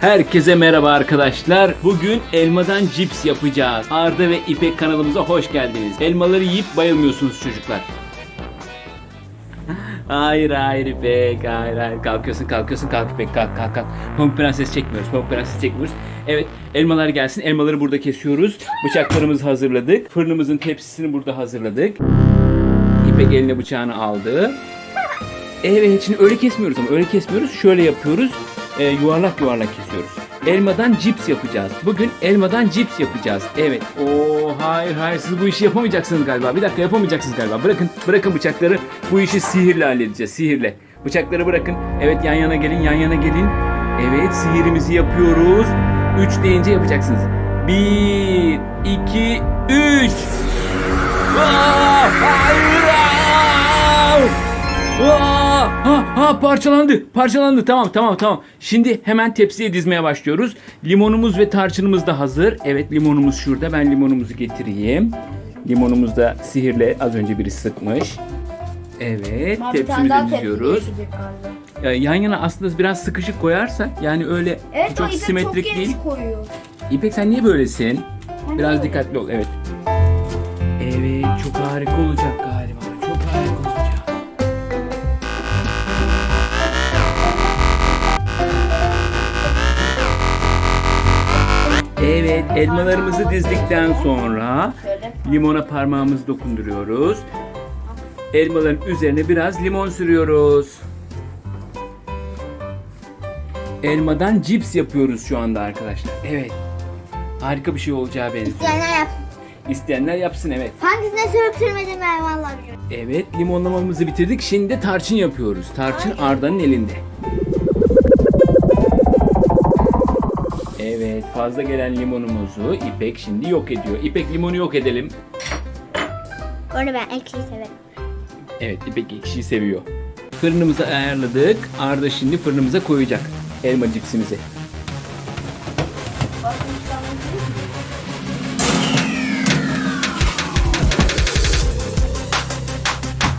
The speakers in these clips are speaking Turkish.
Herkese merhaba arkadaşlar. Bugün elmadan cips yapacağız. Arda ve İpek kanalımıza hoş geldiniz. Elmaları yiyip bayılmıyorsunuz çocuklar. Hayır hayır İpek hayır hayır kalkıyorsun kalkıyorsun kalk İpek kalk kalk kalk Pamuk Prenses çekmiyoruz Pamuk Prenses çekmiyoruz Evet elmalar gelsin elmaları burada kesiyoruz Bıçaklarımızı hazırladık Fırınımızın tepsisini burada hazırladık İpek eline bıçağını aldı Evet şimdi öyle kesmiyoruz ama öyle kesmiyoruz şöyle yapıyoruz Ee, yuvarlak yuvarlak kesiyoruz Elmadan cips yapacağız. Bugün elmadan cips yapacağız. Evet. Oo hayır hayır siz bu işi yapamayacaksınız galiba. Bir dakika yapamayacaksınız galiba. Bırakın bırakın bıçakları. Bu işi sihirle halledeceğiz. Sihirle. Bıçakları bırakın. Evet yan yana gelin yan yana gelin. Evet sihirimizi yapıyoruz. Üç deyince yapacaksınız. Bir, iki, üç. Aa, hayır. aa! Ha, ha parçalandı. Parçalandı. Tamam tamam tamam. Şimdi hemen tepsiye dizmeye başlıyoruz. Limonumuz ve tarçınımız da hazır. Evet limonumuz şurada. Ben limonumuzu getireyim. Limonumuz da sihirle az önce biri sıkmış. Evet tane tepsimizi diziyoruz. yan yana aslında biraz sıkışık koyarsak yani öyle Evet çok simetrik çok değil. koyuyor. İpek sen niye böylesin? Ben Biraz böyle. dikkatli ol. Evet. Evet çok harika olacak Evet elmalarımızı dizdikten sonra limona parmağımızı dokunduruyoruz. Elmaların üzerine biraz limon sürüyoruz. Elmadan cips yapıyoruz şu anda arkadaşlar. Evet. Harika bir şey olacağı benziyor. İsteyenler yap. İsteyenler yapsın evet. Hangisine sürüp sürmedim ben vallahi bilmiyorum. Evet limonlamamızı bitirdik. Şimdi de tarçın yapıyoruz. Tarçın Arda'nın elinde. Fazla gelen limonumuzu İpek şimdi yok ediyor. İpek limonu yok edelim. Onu ben ekşiyi severim. Evet İpek ekşiyi seviyor. Fırınımızı ayarladık. Arda şimdi fırınımıza koyacak elma cipsimizi.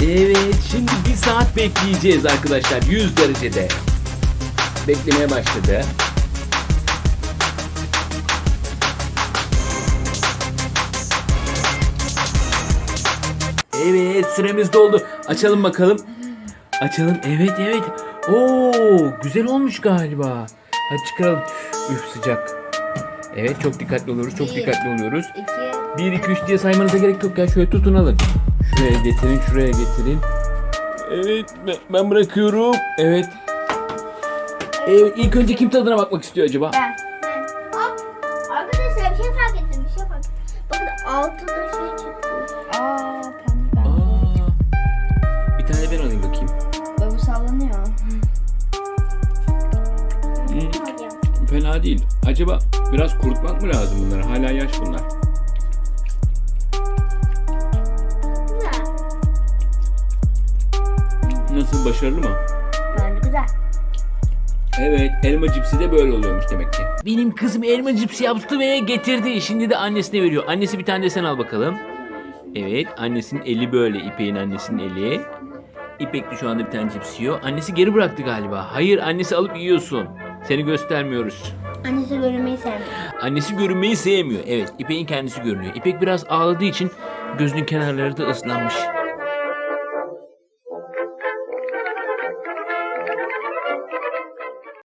Evet şimdi bir saat bekleyeceğiz arkadaşlar 100 derecede. Beklemeye başladı. Evet süremiz doldu. Açalım bakalım. Açalım. Evet evet. Oo güzel olmuş galiba. Hadi çıkaralım. Üf sıcak. Evet çok dikkatli oluyoruz. Çok Bir. dikkatli oluyoruz. İki. 1 2 3 diye saymanıza gerek yok ya. Şöyle tutun alın. Şuraya getirin, şuraya getirin. Evet ben- bırakıyorum. Evet. Evet ilk önce kim tadına bakmak istiyor acaba? Ben. Ben. Hop. Arkadaşlar bir şey fark ettim. Bir şey fark ettim. Bakın altında şey çıktı. Fena değil. Acaba biraz kurutmak mı lazım bunları? Hala yaş bunlar. Güzel. Nasıl başarılı mı? Bence güzel. Evet, elma cipsi de böyle oluyormuş demek ki. Benim kızım elma cipsi yaptı ve getirdi. Şimdi de annesine veriyor. Annesi bir tane de sen al bakalım. Evet, annesinin eli böyle. İpek'in annesinin eli. İpek de şu anda bir tane cips yiyor. Annesi geri bıraktı galiba. Hayır, annesi alıp yiyorsun. Seni göstermiyoruz. Annesi görünmeyi sevmiyor. Annesi görünmeyi sevmiyor. Evet, İpek'in kendisi görünüyor. İpek biraz ağladığı için gözünün kenarları da ıslanmış.